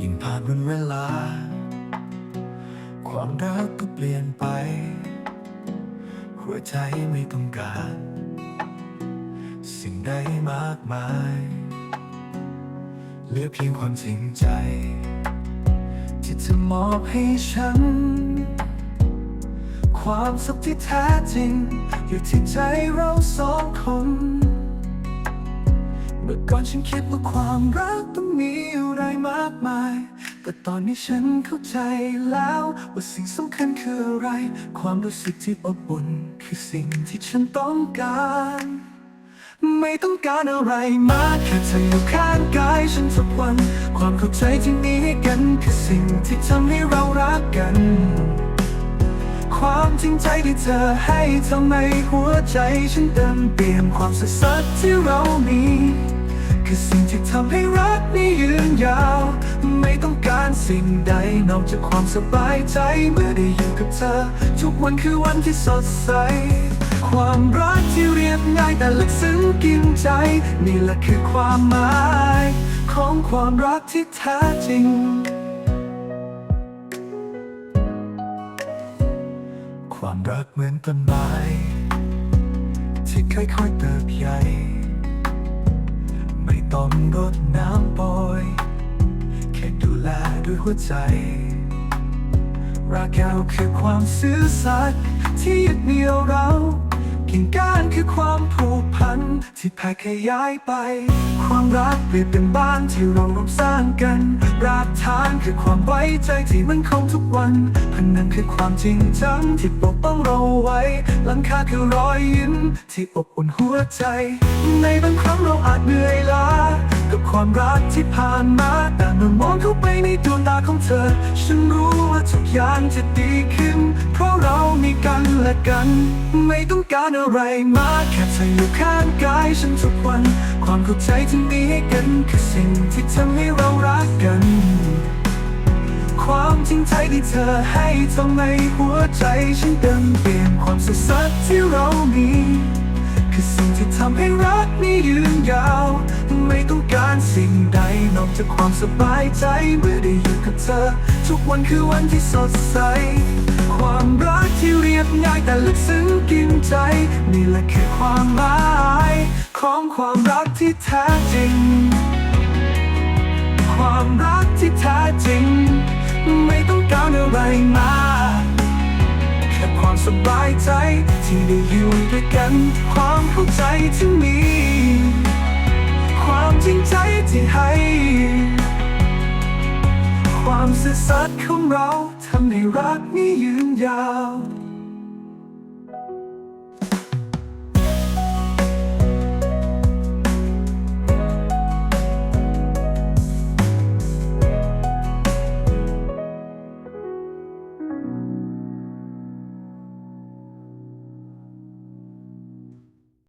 ยิ่งผ่านวันเวลา ความรักก็เปลี่ยนไป หัวใจไม่ต้องการ สิ่งใดมากมาย เหลือเพียงความจริงใจ ที่จะมอบให้ฉัน ความสุขที่แท้จริง อยู่ที่ใจเราสองคน มื่อก่อนฉันคิดว่าความรักต้องมีอะไรมากมาย แต่ตอนนี้ฉันเข้าใจแล้วว่าสิ่งสำคัญคืออะไร ความรู้สึกที่อบอุ่นคือสิ่งที่ฉันต้องการ ไม่ต้องการอะไรมากแค่เธออยู่ข้างกายฉันทุกวัน ความเข้าใจที่มีให้กันคือสิ่งที่ทำให้เรารักกัน ความจริงใจที่เธอให้ทำให้หัวใจฉันเต็มเปี่ยมความสัสัตย์ที่เรามี คือสิ่งที่ทำให้รักนี้ยืนยาว ไม่ต้องการสิ่งใดนอกจากความสบายใจ เมื่อได้อยู่กับเธอ ทุกวันคือวันที่สดใส ความรักที่เรียบง่ายแต่ลึกซึ้งกินใจ นี่แหละคือความหมาย ของความรักที่แท้จริง ความรักเหมือนต้นไม้ที่ค่อยๆเติบใหญ่ ไม่ต้องรดน้ำปอยแค่ดูแลด้วยหัวใจ รักเราคือความซื่อสัตย์ที่ยึดเหนี่ยวเรากิ่งก้านคือความผูกพันที่แผ่ขยายไป ความรักเปรียบเป็นบ้านที่เราร่วมสร้างกัน รากฐานคือความไว้ใจที่มันคงทุกวันพนังคือความจริงจังที่ปกป้องเราไว้ หลังคาคือรอยยิ้มที่อบอุ่นหัวใจ ในบางครั้งเราอาจเหนื่อยล้า กับความรักที่ผ่านมา แต่เมื่อมองเข้าไปในดวงตาของเธอ ฉันรู้ว่าทุกอย่างจะดีขึ้น เพราะเรามีกันและกัน ไม่ต้องการอะไรมากแค่เธออยู่ข้างกายฉันทุกวัน ความเข้าใจที่มีให้กันคือสิ่งที่ทำให้เรารักกัน ความจริงใจที่เธอให้ทำให้หัวใจฉันเต็มเปลี่ยนความสัสัตย์ที่เรามีคือสิ่งที่ทำให้รักนี้ยืนยาว ไม่ต้องการสิ่งใดนอกจากความสบายใจเมื่อได้อยู่กับเธอ ทุกวันคือวันที่สดใส ความรักที่เรียบง่ายแต่ลึกซึ้งกินใจ นี่แหละคือความหมาย ของความรักที่แท้จริง ความรักที่แท้จริง ไม่ต้องการอะไรมาแค่ความสบายใจที่ได้อยู่ด้วยกัน ความเข้าใจที่มี จริงใจที่ให้ ความซื่อสัตย์ของเราทำให้รักนี้ยืนยาว